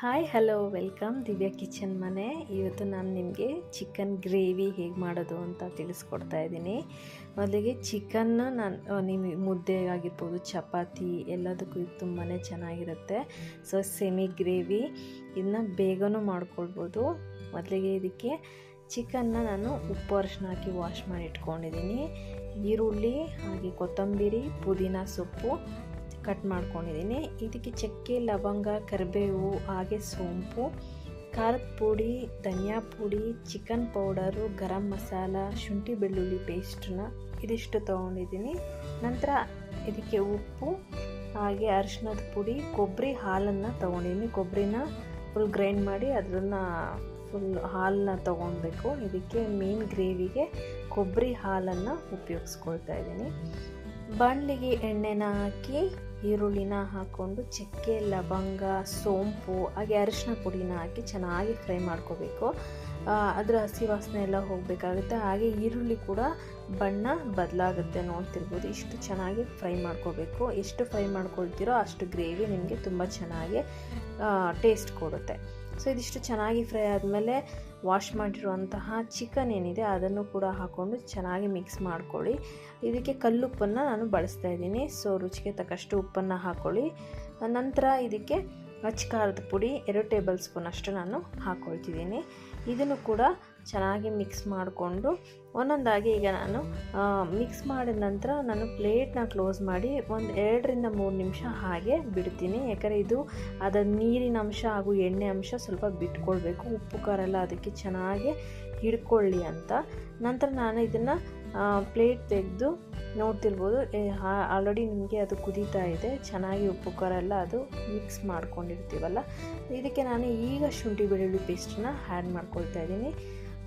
Hi, hello, welcome. Divya kitchen ಮನೆ. ಇವತ್ತು ನಾನು ನಿಮಗೆ ಚಿಕನ್ ಗ್ರೇವಿ ಹೇಗೆ ಮಾಡೋದು ಅಂತ ತಿಳಿಸ್ಕೊಡ್ತಾ ಇದ್ದೀನಿ. ಮೊದಲಿಗೆ ಚಿಕನ್ನ ನಾನು ನಿಮಗೆ ಮುದ್ದೆ ಆಗಿರ್ಬೋದು, ಚಪಾತಿ ಎಲ್ಲದಕ್ಕೂ ಇದು ತುಂಬಾ ಚೆನ್ನಾಗಿರುತ್ತೆ. ಸೊ ಸೆಮಿ ಗ್ರೇವಿ ಇದನ್ನ ಬೇಗನೂ ಮಾಡ್ಕೊಳ್ಬೋದು. ಮೊದಲಿಗೆ ಇದಕ್ಕೆ ಚಿಕನ್ನ ನಾನು ಉಪ್ಪು ಅರಿಶಿನ ಹಾಕಿ ವಾಶ್ ಮಾಡಿ ಇಟ್ಕೊಂಡಿದ್ದೀನಿ. ಈರುಳ್ಳಿ, ಹಾಗೆ ಕೊತ್ತಂಬರಿ, ಪುದೀನ ಸೊಪ್ಪು ಕಟ್ ಮಾಡ್ಕೊಂಡಿದ್ದೀನಿ. ಇದಕ್ಕೆ ಚಕ್ಕೆ, ಲವಂಗ, ಕರಿಬೇವು, ಹಾಗೆ ಸೋಂಪು, ಖಾರದ ಪುಡಿ, ಧನಿಯಾ ಪುಡಿ, ಚಿಕನ್ ಪೌಡರು, ಗರಂ ಮಸಾಲ, ಶುಂಠಿ ಬೆಳ್ಳುಳ್ಳಿ ಪೇಸ್ಟನ್ನ ಇದಿಷ್ಟು ತೊಗೊಂಡಿದ್ದೀನಿ. ನಂತರ ಇದಕ್ಕೆ ಉಪ್ಪು, ಹಾಗೆ ಅರಿಶಿನದ ಪುಡಿ, ಕೊಬ್ಬರಿ ಹಾಲನ್ನು ತೊಗೊಂಡಿದ್ದೀನಿ. ಕೊಬ್ಬರಿನ ಫುಲ್ ಗ್ರೈಂಡ್ ಮಾಡಿ ಅದನ್ನು ಫುಲ್ ಹಾಲನ್ನ ತೊಗೊಳ್ಬೇಕು ಇದಕ್ಕೆ ಮೀನು ಗ್ರೇವಿಗೆ ಕೊಬ್ಬರಿ ಹಾಲನ್ನು ಉಪಯೋಗಿಸ್ಕೊಳ್ತಾ ಇದ್ದೀನಿ. ಬಾಣಲಿಗೆ ಎಣ್ಣೆನ ಹಾಕಿ, ಈರುಳ್ಳಿನ ಹಾಕ್ಕೊಂಡು ಚಕ್ಕೆ, ಲವಂಗ, ಸೋಂಪು, ಹಾಗೆ ಅರಿಶಿನ ಪುಡಿನ ಹಾಕಿ ಚೆನ್ನಾಗಿ ಫ್ರೈ ಮಾಡ್ಕೋಬೇಕು. ಅದರ ಹಸಿ ವಾಸನೆ ಎಲ್ಲ ಹೋಗಬೇಕಾಗುತ್ತೆ. ಹಾಗೆ ಈರುಳ್ಳಿ ಕೂಡ ಬಣ್ಣ ಬದಲಾಗುತ್ತೆ ನೋಡ್ತಿರ್ಬೋದು. ಇಷ್ಟು ಚೆನ್ನಾಗಿ ಫ್ರೈ ಮಾಡ್ಕೋಬೇಕು. ಎಷ್ಟು ಫ್ರೈ ಮಾಡ್ಕೊಳ್ತೀರೋ ಅಷ್ಟು ಗ್ರೇವಿ ನಿಮಗೆ ತುಂಬ ಚೆನ್ನಾಗಿ ಟೇಸ್ಟ್ ಕೊಡುತ್ತೆ. ಸೊ ಇದಿಷ್ಟು ಚೆನ್ನಾಗಿ ಫ್ರೈ ಆದಮೇಲೆ ವಾಶ್ ಮಾಡಿರುವಂತಹ ಚಿಕನ್ ಏನಿದೆ, ಅದನ್ನು ಕೂಡ ಹಾಕ್ಕೊಂಡು ಚೆನ್ನಾಗಿ ಮಿಕ್ಸ್ ಮಾಡ್ಕೊಳ್ಳಿ. ಇದಕ್ಕೆ ಕಲ್ಲುಪ್ಪನ್ನು ನಾನು ಬಳಸ್ತಾ ಇದ್ದೀನಿ. ಸೊ ರುಚಿಗೆ ತಕ್ಕಷ್ಟು ಉಪ್ಪನ್ನು ಹಾಕ್ಕೊಳ್ಳಿ ನಂತರ ಇದಕ್ಕೆ ಖಾರದ ಪುಡಿ ಎರಡು ಟೇಬಲ್ ಸ್ಪೂನ್ ಅಷ್ಟು ನಾನು ಹಾಕ್ಕೊಳ್ತಿದ್ದೀನಿ ಇದನ್ನು ಕೂಡ ಚೆನ್ನಾಗಿ ಮಿಕ್ಸ್ ಮಾಡಿಕೊಂಡು ಒಂದೊಂದಾಗಿ ಈಗ ನಾನು ಮಿಕ್ಸ್ ಮಾಡಿದ ನಂತರ ನಾನು ಪ್ಲೇಟ್ನ ಕ್ಲೋಸ್ ಮಾಡಿ ಒಂದು ಎರಡರಿಂದ ಮೂರು ನಿಮಿಷ ಹಾಗೆ ಬಿಡ್ತೀನಿ. ಯಾಕಂದರೆ ಇದು ಅದರ ನೀರಿನ ಅಂಶ ಹಾಗೂ ಎಣ್ಣೆ ಅಂಶ ಸ್ವಲ್ಪ ಬಿಟ್ಕೊಳ್ಬೇಕು ಉಪ್ಪು, ಖಾರ ಎಲ್ಲ ಅದಕ್ಕೆ ಚೆನ್ನಾಗಿ ಹಿಡ್ಕೊಳ್ಳಿ ಅಂತ. ನಂತರ ನಾನು ಇದನ್ನು ಪ್ಲೇಟ್ ತೆಗೆದು ನೋಡ್ತಿರ್ಬೋದು. ಆಲ್ರೆಡಿ ನಿಮಗೆ ಅದು ಕುದೀತಾ ಇದೆ. ಚೆನ್ನಾಗಿ ಉಪ್ಪು, ಖಾರ ಎಲ್ಲ ಅದು ಮಿಕ್ಸ್ ಮಾಡ್ಕೊಂಡಿರ್ತೀವಲ್ಲ. ಇದಕ್ಕೆ ನಾನು ಈಗ ಶುಂಠಿ ಬೆಳ್ಳುಳ್ಳಿ ಪೇಸ್ಟನ್ನ ಆ್ಯಡ್ ಮಾಡ್ಕೊಳ್ತಾ ಇದ್ದೀನಿ.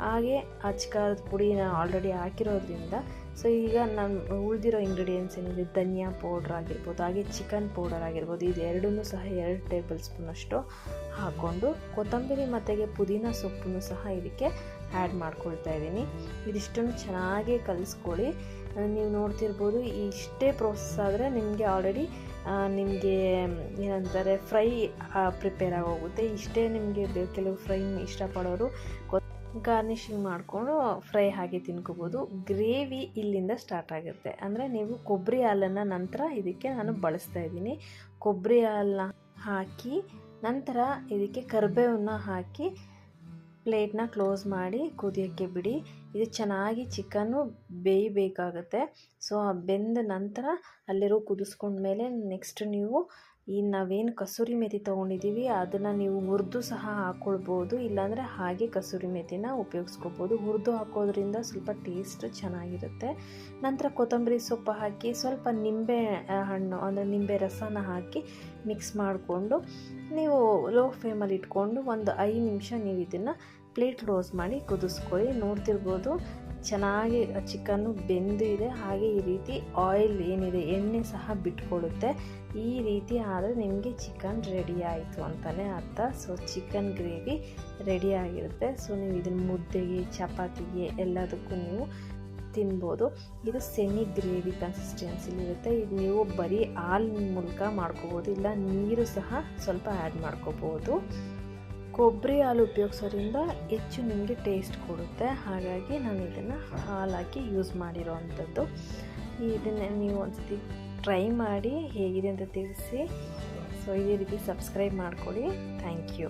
ಹಾಗೆ ಅಚ್ಕಾರದ ಪುಡಿನ ಆಲ್ರೆಡಿ ಹಾಕಿರೋದ್ರಿಂದ ಸೊ ಈಗ ನಾನು ಉಳಿದಿರೋ ಇಂಗ್ರೀಡಿಯೆಂಟ್ಸ್ ಏನಿದೆ, ಧನಿಯಾ ಪೌಡ್ರ್ ಆಗಿರ್ಬೋದು, ಹಾಗೆ ಚಿಕನ್ ಪೌಡರ್ ಆಗಿರ್ಬೋದು, ಇದು ಎರಡನ್ನೂ ಸಹ ಎರಡು ಟೇಬಲ್ ಸ್ಪೂನಷ್ಟು ಹಾಕ್ಕೊಂಡು ಕೊತ್ತಂಬರಿ ಮತ್ತೆಗೆ ಪುದೀನ ಸೊಪ್ಪನ್ನು ಸಹ ಇದಕ್ಕೆ ಆ್ಯಡ್ ಮಾಡ್ಕೊಳ್ತಾ ಇದ್ದೀನಿ. ಇದಿಷ್ಟನ್ನು ಚೆನ್ನಾಗಿ ಕಲಿಸ್ಕೊಳ್ಳಿ. ನೀವು ನೋಡ್ತಿರ್ಬೋದು, ಇಷ್ಟೇ ಪ್ರೋಸೆಸ್ ಆದರೆ ನಿಮಗೆ ಆಲ್ರೆಡಿ ನಿಮಗೆ ಏನಂತಾರೆ ಫ್ರೈ ಪ್ರಿಪೇರ್ ಆಗೋಗುತ್ತೆ. ಇಷ್ಟೇ ನಿಮಗೆ ಕೆಲವು ಫ್ರೈ ಇಷ್ಟಪಡೋರು ಗಾರ್ನಿಷಿಂಗ್ ಮಾಡಿಕೊಂಡು ಫ್ರೈ ಹಾಗೆ ತಿನ್ಕೋಬೋದು. ಗ್ರೇವಿ ಇಲ್ಲಿಂದ ಸ್ಟಾರ್ಟ್ ಆಗುತ್ತೆ. ಅಂದರೆ ನೀವು ಕೊಬ್ಬರಿ ಹಾಲನ್ನು ನಂತರ ಇದಕ್ಕೆ ನಾನು ಬಳಸ್ತಾ ಇದ್ದೀನಿ. ಕೊಬ್ಬರಿ ಹಾಲನ್ನ ಹಾಕಿ ನಂತರ ಇದಕ್ಕೆ ಕರಿಬೇವನ್ನ ಹಾಕಿ ಪ್ಲೇಟ್ನ ಕ್ಲೋಸ್ ಮಾಡಿ ಕುದಿಯೋಕ್ಕೆ ಬಿಡಿ. ಇದು ಚೆನ್ನಾಗಿ ಚಿಕನ್ನು ಬೇಯಬೇಕಾಗುತ್ತೆ. ಸೊ ಬೆಂದ ನಂತರ ಅಲ್ಲಿರೋ ಕುದಿಸ್ಕೊಂಡ್ಮೇಲೆ ನೆಕ್ಸ್ಟ್ ನೀವು ಈ ನಾವೇನು ಕಸೂರಿ ಮೇಥಿ ತೊಗೊಂಡಿದ್ದೀವಿ ಅದನ್ನು ನೀವು ಹುರಿದು ಸಹ ಹಾಕ್ಕೊಳ್ಬೋದು ಇಲ್ಲಾಂದರೆ ಹಾಗೆ ಕಸೂರಿ ಮೇಥಿನ ಉಪಯೋಗಿಸ್ಕೋಬೋದು. ಹುರಿದು ಹಾಕೋದ್ರಿಂದ ಸ್ವಲ್ಪ ಟೇಸ್ಟ್ ಚೆನ್ನಾಗಿರುತ್ತೆ. ನಂತರ ಕೊತ್ತಂಬರಿ ಸೊಪ್ಪು ಹಾಕಿ ಸ್ವಲ್ಪ ನಿಂಬೆ ಹಣ್ಣು, ಅಂದರೆ ನಿಂಬೆ ರಸನ ಹಾಕಿ ಮಿಕ್ಸ್ ಮಾಡಿಕೊಂಡು, ನೀವು ಲೋ ಫ್ಲೇಮಲ್ಲಿ ಇಟ್ಕೊಂಡು ಒಂದು ಐದು ನಿಮಿಷ ನೀವು ಇದನ್ನು ಪ್ಲೇಟ್ ಕ್ಲೋಸ್ ಮಾಡಿ ಕುದಿಸ್ಕೊಳ್ಳಿ. ನೋಡ್ತಿರ್ಬೋದು ಚೆನ್ನಾಗಿ ಚಿಕನ್ನು ಬೆಂದು ಇದೆ. ಹಾಗೆ ಈ ರೀತಿ ಆಯಿಲ್ ಏನಿದೆ, ಎಣ್ಣೆ ಸಹ ಬಿಟ್ಕೊಡುತ್ತೆ. ಈ ರೀತಿ ಆದರೆ ನಿಮಗೆ ಚಿಕನ್ ರೆಡಿ ಆಯಿತು ಅಂತಲೇ ಅರ್ಥ. ಸೊ ಚಿಕನ್ ಗ್ರೇವಿ ರೆಡಿ ಆಗಿರುತ್ತೆ. ಸೊ ನೀವು ಇದನ್ನು ಮುದ್ದೆಗೆ, ಚಪಾತಿಗೆ ಎಲ್ಲದಕ್ಕೂ ನೀವು ತಿನ್ಬೋದು. ಇದು ಸೆಮಿ ಗ್ರೇವಿ ಕನ್ಸಿಸ್ಟೆನ್ಸಿಲಿ ಇರುತ್ತೆ. ಇದು ನೀವು ಬರೀ ಹಾಲಿನ ಮೂಲಕ ಮಾಡ್ಕೋಬೋದು. ಇಲ್ಲ, ನೀರು ಸಹ ಸ್ವಲ್ಪ ಆ್ಯಡ್ ಮಾಡ್ಕೋಬೋದು. ಕೊಬ್ಬರಿ ಹಾಲು ಉಪಯೋಗಿಸೋದ್ರಿಂದ ಹೆಚ್ಚು ನಿಮಗೆ ಟೇಸ್ಟ್ ಕೊಡುತ್ತೆ. ಹಾಗಾಗಿ ನಾನು ಇದನ್ನು ಹಾಲಾಕಿ ಯೂಸ್ ಮಾಡಿರೋ ಅಂಥದ್ದು ಇದನ್ನು ನೀವು ಒಂದ್ಸತಿ ಟ್ರೈ ಮಾಡಿ ಹೇಗಿದೆ ಅಂತ ತಿಳಿಸಿ. ಸೊ ಇದೇ ರೀತಿ ಸಬ್ಸ್ಕ್ರೈಬ್ ಮಾಡಿಕೊಡಿ ಥ್ಯಾಂಕ್ ಯು